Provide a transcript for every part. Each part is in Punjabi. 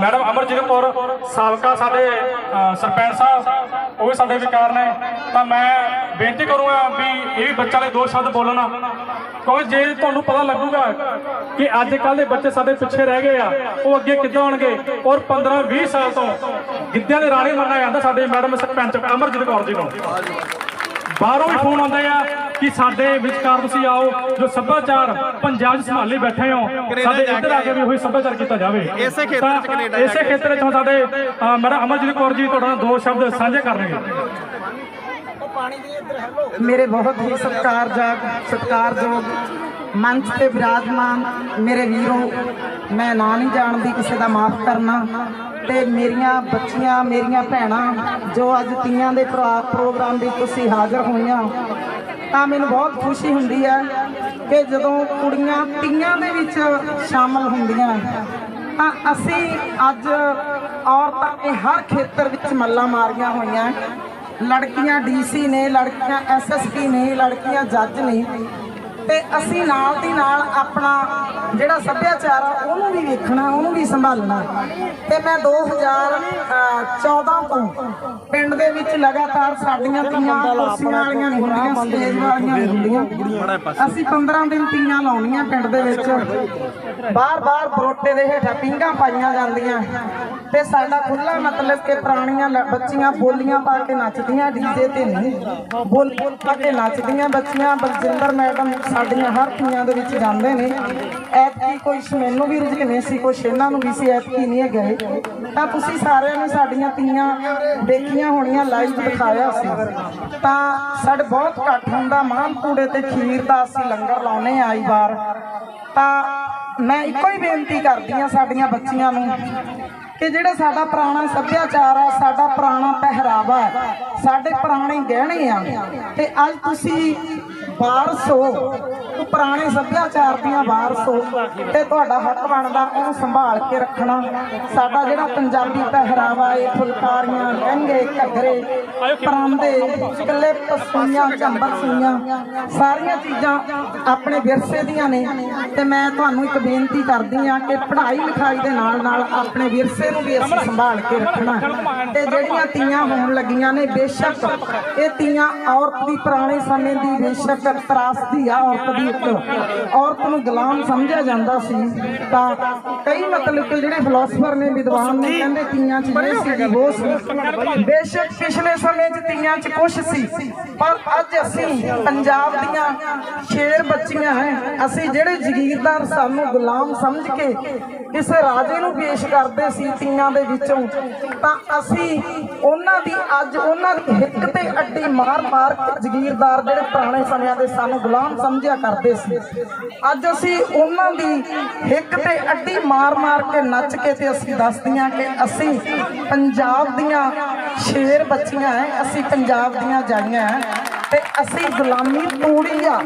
ਮੈਡਮ ਅਮਰਜੀਤ ਕੌਰ ਸਾਬਕਾ ਸਾਡੇ ਸਰਪੰਚ ਸਾਹਿਬ, ਉਹ ਵੀ ਸਾਡੇ ਵਿਕਾਰ ਨੇ। ਤਾਂ ਮੈਂ ਬੇਨਤੀ ਕਰੂੰਗਾ ਵੀ ਇਹ ਵੀ ਬੱਚਾ ਲਈ ਦੋ ਸ਼ਬਦ ਬੋਲਣਾ। ਕਿਉਂਕਿ ਜੇ ਤੁਹਾਨੂੰ ਪਤਾ ਲੱਗੂਗਾ ਕਿ ਅੱਜ ਕੱਲ ਦੇ ਬੱਚੇ ਸਾਡੇ ਪਿੱਛੇ ਰਹਿ ਗਏ ਆ, ਉਹ ਅੱਗੇ ਕਿੱਦਾਂ ਆਉਣਗੇ? ਔਰ 15 20 ਸਾਲ ਤੋਂ ਗਿੱਧਿਆਂ ਦੇ ਰਾਣੇ ਮੰਨਿਆ ਜਾਂਦਾ ਸਾਡੇ ਮੈਡਮ ਸਰਪੰਚ ਅਮਰਜੀਤ ਕੌਰ ਜੀ ਨੂੰ। ਬਾਹਰੋਂ ਵੀ ਫੋਨ ਆਉਂਦੇ ਆ ਕਿ ਸਾਡੇ ਵਿਚਕਾਰ ਤੁਸੀਂ ਆਓ ਜੋ ਸੱਭਿਆਚਾਰ ਪੰਜਾਬ ਸੰਭਾਲੀ ਬੈਠੇ ਹੋ ਸਾਡੇ ਇੱਧਰ ਆ ਕੇ ਵੀ ਉਹੀ ਸੱਭਿਆਚਾਰ ਕੀਤਾ ਜਾਵੇ ਇਸੇ ਖੇਤਰ 'ਚ ਕੈਨੇਡਾ ਇਸੇ। ਖੇਤਰ 'ਚ ਹੁਣ ਸਾਡੇ ਮੈਡਮ ਅਮਰਜੀਤ ਕੌਰ ਜੀ ਤੁਹਾਡੇ ਨਾਲ ਦੋ ਸ਼ਬਦ ਸਾਂਝੇ ਕਰਨਗੇ ਮੇਰੇ ਬਹੁਤ ਹੀ ਸਤਿਕਾਰਯੋਗ ਸਤਿਕਾਰਯੋਗ ਮੰਚ ਤੇ ਵਿਰਾਜਮਾਨ ਮੇਰੇ ਵੀਰੋ, ਮੈਂ ਨਾਂ ਨਹੀਂ ਜਾਣਦੀ ਕਿਸੇ ਦਾ ਮਾਫ ਕਰਨਾ ਤੇ ਮੇਰੀਆਂ ਬੱਚੀਆਂ, ਮੇਰੀਆਂ ਭੈਣਾਂ ਜੋ ਅੱਜ ਤੀਆਂ ਦੇ ਪ੍ਰੋ- ਪ੍ਰੋਗਰਾਮ ਵਿੱਚ ਤੁਸੀਂ ਹਾਜ਼ਰ ਹੋਈਆਂ, ਤਾਂ ਮੈਨੂੰ ਬਹੁਤ ਖੁਸ਼ੀ ਹੁੰਦੀ ਹੈ ਕਿ ਜਦੋਂ ਕੁੜੀਆਂ ਤੀਆਂ ਦੇ ਵਿੱਚ ਸ਼ਾਮਲ ਹੁੰਦੀਆਂ, ਤਾਂ ਅਸੀਂ ਅੱਜ ਔਰਤਾਂ ਦੇ ਹਰ ਖੇਤਰ ਵਿੱਚ ਮੱਲਾਂ ਮਾਰੀਆਂ ਹੋਈਆਂ। ਲੜਕੀਆਂ ਡੀਸੀ ਨੇ, ਲੜਕੀਆਂ ਐਸਐਸਪੀ ਨੇ, ਲੜਕੀਆਂ ਜੱਜ ਨੇ ਤੇ ਅਸੀਂ ਨਾਲ ਦੀ ਨਾਲ ਆਪਣਾ ਜਿਹੜਾ ਸੱਭਿਆਚਾਰ ਆ, ਉਹਨੂੰ ਵੀ ਵੇਖਣਾ, ਉਹਨੂੰ ਵੀ ਸੰਭਾਲਣਾ। ਤੇ ਮੈਂ 2014 ਤੋਂ ਪਿੰਡ ਦੇ ਵਿੱਚ ਲਗਾਤਾਰ ਸਾਡੀਆਂ ਤੀਆਂ ਕੁਰਸੀਆਂ ਵਾਲੀਆਂ ਨਹੀਂ ਹੁੰਦੀਆਂ ਸਟੇਜ ਵਾਲੀਆਂ ਨਹੀਂ ਹੁੰਦੀਆਂ। ਅਸੀਂ 15 ਦਿਨ ਤੀਆਂ ਲਾਉਣੀਆਂ ਪਿੰਡ ਦੇ ਵਿੱਚ। ਬਾਰ-ਬਾਰ ਬਰੋਟੇ ਦੇ ਹੇਠਾਂ ਪਿੰਗਾ ਪਾਈਆਂ ਜਾਂਦੀਆਂ। ਤੇ ਸਾਡਾ ਖੁੱਲਾ ਮਤਲਬ ਕਿ ਪੁਰਾਣੀਆਂ ਬੱਚੀਆਂ ਬੋਲੀਆਂ ਪਾ ਕੇ ਨੱਚਦੀਆਂ ਡੀਜੇ ਤੇ ਨਹੀਂ। ਬੋਲ ਬੋਲ ਪਾ ਕੇ ਨੱਚਦੀਆਂ ਬੱਚੀਆਂ। ਬਲਜਿੰਦਰ ਮੈਡਮ ਸਾਡੀਆਂ ਹਰ ਤੀਆਂ ਦੇ ਵਿੱਚ ਜਾਂਦੇ ਨੇ। ਐਤਕੀ ਕੋਈ ਮੈਨੂੰ ਵੀ ਰੁਝੇਵੇਂ ਸੀ ਕੁਛ ਇਹਨਾਂ ਨੂੰ ਵੀ ਸੀ ਐਤਕੀ ਨਹੀਂ ਗਏ ਤਾਂ ਤੁਸੀਂ ਸਾਰਿਆਂ ਨੇ ਸਾਡੀਆਂ ਤੀਆਂ ਦੇਖੀਆਂ ਹੋਣੀਆਂ। ਲਾਈਵ ਦਿਖਾਇਆ ਸੀ। ਤਾਂ ਸਾਡੇ ਬਹੁਤ ਇਕੱਠ ਹੁੰਦਾ ਮਾਨ ਕੂੜੇ ਤੇ ਖੀਰ ਦਾ ਅਸੀਂ ਲੰਗਰ ਲਾਉਨੇ ਆਈ ਵਾਰ। ਤਾਂ ਮੈਂ ਇੱਕੋ ਹੀ ਬੇਨਤੀ ਕਰਦੀ ਆ ਸਾਡੀਆਂ ਬੱਚੀਆਂ ਨੂੰ ਕਿ ਜਿਹੜਾ ਸਾਡਾ ਪੁਰਾਣਾ ਸੱਭਿਆਚਾਰ ਆ, ਸਾਡਾ ਪੁਰਾਣਾ ਪਹਿਰਾਵਾ ਸਾਡੇ ਪੁਰਾਣੇ ਗਹਿਣੇ ਆ, ਤੇ ਅੱਜ ਤੁਸੀਂ ਵਾਰਸ ਹੋ ਪੁਰਾਣੇ ਸੱਭਿਆਚਾਰ ਦੀਆਂ ਵਾਰਸ ਹੋ ਤੇ ਤੁਹਾਡਾ ਹੱਕ ਬਣਦਾ ਉਹਨੂੰ ਸੰਭਾਲ ਕੇ ਰੱਖਣਾ। ਸਾਡਾ ਜਿਹੜਾ ਪੰਜਾਬੀ ਪਹਿਰਾਵਾ ਏ ਫੁਲਕਾਰੀਆਂ, ਲਹਿੰਗੇ, ਘੱਗਰੇ, ਪਰਾਂਦੇ ਕੱਲੇ ਪਸੂਈਆਂ ਝੰਬਰ ਸੂਈਆਂ, ਸਾਰੀਆਂ ਚੀਜ਼ਾਂ ਆਪਣੇ ਵਿਰਸੇ ਦੀਆਂ ਨੇ। ਤੇ ਮੈਂ ਤੁਹਾਨੂੰ ਇੱਕ ਬੇਨਤੀ ਕਰਦੀ ਆ ਕਿ ਪੜ੍ਹਾਈ ਲਿਖਾਈ ਦੇ ਨਾਲ ਨਾਲ ਆਪਣੇ ਵਿਰਸੇ ਨੂੰ ਵੀ ਅਸੀਂ ਸੰਭਾਲ ਕੇ ਰੱਖਣਾ ਤੇ ਜਿਹੜੀਆਂ ਤੀਆਂ ਹੋਣ ਲੱਗੀਆਂ ਨੇ, ਬੇਸ਼ੱਕ ਇਹ ਤੀਆਂ ਔਰਤ ਦੀ ਪੁਰਾਣੇ ਸਮੇਂ ਦੀ, ਬੇਸ਼ੱਕ ਤਰਾਸਦੀ ਆ ਔਰਤ ਦੀ ਇੱਕ ਔਰਤ ਨੂੰ ਗੁਲਾਮ ਸਮਝਿਆ ਜਾਂਦਾ ਸੀ, ਤਾਂ ਕਈ ਮਤਲਬ ਕਿ ਜਿਹੜੇ ਫਿਲਾਸਫਰ ਨੇ, ਵਿਦਵਾਨ ਨੇ, ਕਹਿੰਦੇ ਤੀਆਂ 'ਚ ਇਹ ਸੀ, ਉਹ ਸੀ। ਬੇਸ਼ੱਕ ਪਿਛਲੇ ਸਮੇਂ 'ਚ ਤੀਆਂ 'ਚ ਕੁਛ ਸੀ, ਪਰ ਅੱਜ ਅਸੀਂ ਪੰਜਾਬ ਦੀਆਂ ਸ਼ੇਰ ਬੱਚੀਆਂ ਹੈ, ਅਸੀਂ ਜਿਹੜੇ ਜ਼ਗੀਰਦਾਰ ਸਾਨੂੰ ਗੁਲਾਮ ਸਮਝ ਕੇ ਕਿਸੇ ਰਾਜੇ ਨੂੰ ਪੇਸ਼ ਕਰਦੇ ਸੀ ਤੀਆਂ ਦੇ ਵਿੱਚੋਂ। ਤਾਂ ਅਸੀਂ ਉਹਨਾਂ ਦੀ ਅੱਜ ਉਹਨਾਂ ਦੀ ਹਿੱਕ ਤੇ ਅੱਡੀ ਮਾਰ ਮਾਰ ਕੇ ਜ਼ਗੀਰਦਾਰ ਜਿਹੜੇ ਪੁਰਾਣੇ ਸਮਿਆਂ ਦੇ ਸਾਨੂੰ ਗੁਲਾਮ ਸਮਝਿਆ ਕਰਦੇ ਸੀ। ਅੱਜ ਅਸੀਂ ਉਹਨਾਂ ਦੀ ਹਿੱਕ ਤੇ ਅੱਡੀ ਮਾਰ ਮਾਰ ਕੇ ਨੱਚ ਕੇ ਤੇ ਅਸੀਂ ਦੱਸਦੀਆਂ ਕਿ ਅਸੀਂ ਪੰਜਾਬ ਦੀਆਂ ਸ਼ੇਰ ਬੱਚੀਆਂ ਹੈ ਅਸੀਂ ਪੰਜਾਬ ਦੀਆਂ ਜਾਈਆਂ ਹੈ ਤੇ ਅਸੀਂ ਗੁਲਾਮੀ ਤੋੜੀ ਆ।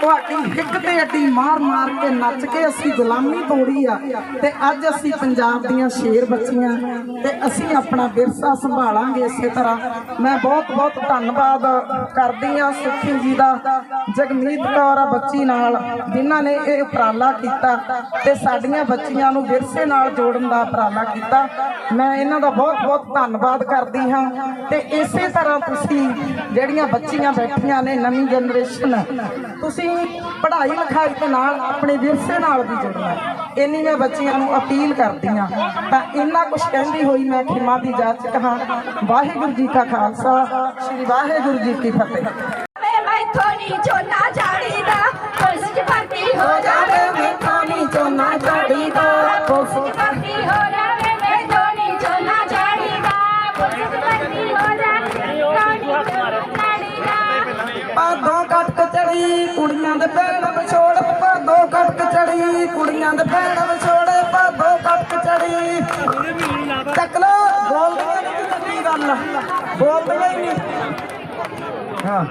ਤੁਹਾਡੀ ਹਿੱਕ ਤੇ ਅੱਡੀ ਮਾਰ ਮਾਰ ਕੇ ਨੱਚ ਕੇ ਅਸੀਂ ਗੁਲਾਮੀ ਤੋੜੀ ਆ। ਤੇ ਅੱਜ ਅਸੀਂ ਪੰਜਾਬ ਦੀਆਂ ਸ਼ੇਰ ਬੱਚੀਆਂ ਤੇ ਅਸੀਂ ਆਪਣਾ ਵਿਰਸਾ ਸੰਭਾਲਾਂਗੇ ਇਸੇ ਤਰ੍ਹਾਂ। ਮੈਂ ਬਹੁਤ ਬਹੁਤ ਧੰਨਵਾਦ ਕਰਦੀ ਆ ਸੁਖੀ ਜੀ ਦਾ, ਜਗਮੀਤ ਕੌਰ ਆ ਬੱਚੀ ਨਾਲ, ਜਿਨ੍ਹਾਂ ਨੇ ਇਹ ਉਪਰਾਲਾ ਕੀਤਾ ਤੇ ਸਾਡੀਆਂ ਬੱਚੀਆਂ ਨੂੰ ਵਿਰਸੇ ਨਾਲ ਜੋੜਨ ਦਾ ਉਪਰਾਲਾ ਕੀਤਾ। ਮੈਂ ਇਹਨਾਂ ਦਾ ਬਹੁਤ ਬਹੁਤ ਧੰਨਵਾਦ ਕਰਦੀ ਹਾਂ। ਤੇ ਇਸੇ ਤਰ੍ਹਾਂ ਤੁਸੀਂ ਜਿਹੜੀਆਂ ਬੱਚੀਆਂ ਬੈਠੀਆਂ ਨੇ ਨਵੀਂ ਜਨਰੇਸ਼ਨ, ਤੁਸੀਂ ਪੜ੍ਹਾਈ ਲਿਖਾਈ ਦੇ ਨਾਲ ਆਪਣੇ ਵਿਰਸੇ ਨਾਲ ਵੀ ਜੁੜਨਾ ਇੰਨੀ ਮੈਂ ਬੱਚੀਆਂ ਨੂੰ ਅਪੀਲ ਕਰਦੀ ਹਾਂ। ਤਾਂ ਇੰਨਾ ਕੁਝ ਕਹਿੰਦੀ ਹੋਈ ਮੈਂ ਖਿਮਾ ਦੀ ਜਾਚ ਕਹਾਂ, ਵਾਹਿਗੁਰੂ ਜੀ ਕਾ ਖਾਲਸਾ, ਸ੍ਰੀ ਵਾਹਿਗੁਰੂ ਜੀ ਕੀ ਫਤਿਹ। ਵੇ ਮੈਥੋਂ ਨੀ ਝੋਨਾ ਝਾੜੀਦਾ ਪੁਲਿਸ ਭਰਤੀ ਹੋ ਜਾਵੇ ਕੁੜੀਆਂ ਵਿਛੋੜ ਪਾਦੋਂ ਕੱਟ ਚੜੀ, ਕੁੜੀਆਂ ਦੇ ਪੈਰ ਵਿਛੋੜੇ ਪਾਦੋਂ ਕੱਟ ਚੜੀ। ਚੱਕ ਲੋ ਬੋਲਦੀਆਂ ਨਹੀਂ ਕੀ ਗੱਲ। ਬੋਲਦੀਆਂ ਹੀ ਨਹੀਂ। ਹਾਂ।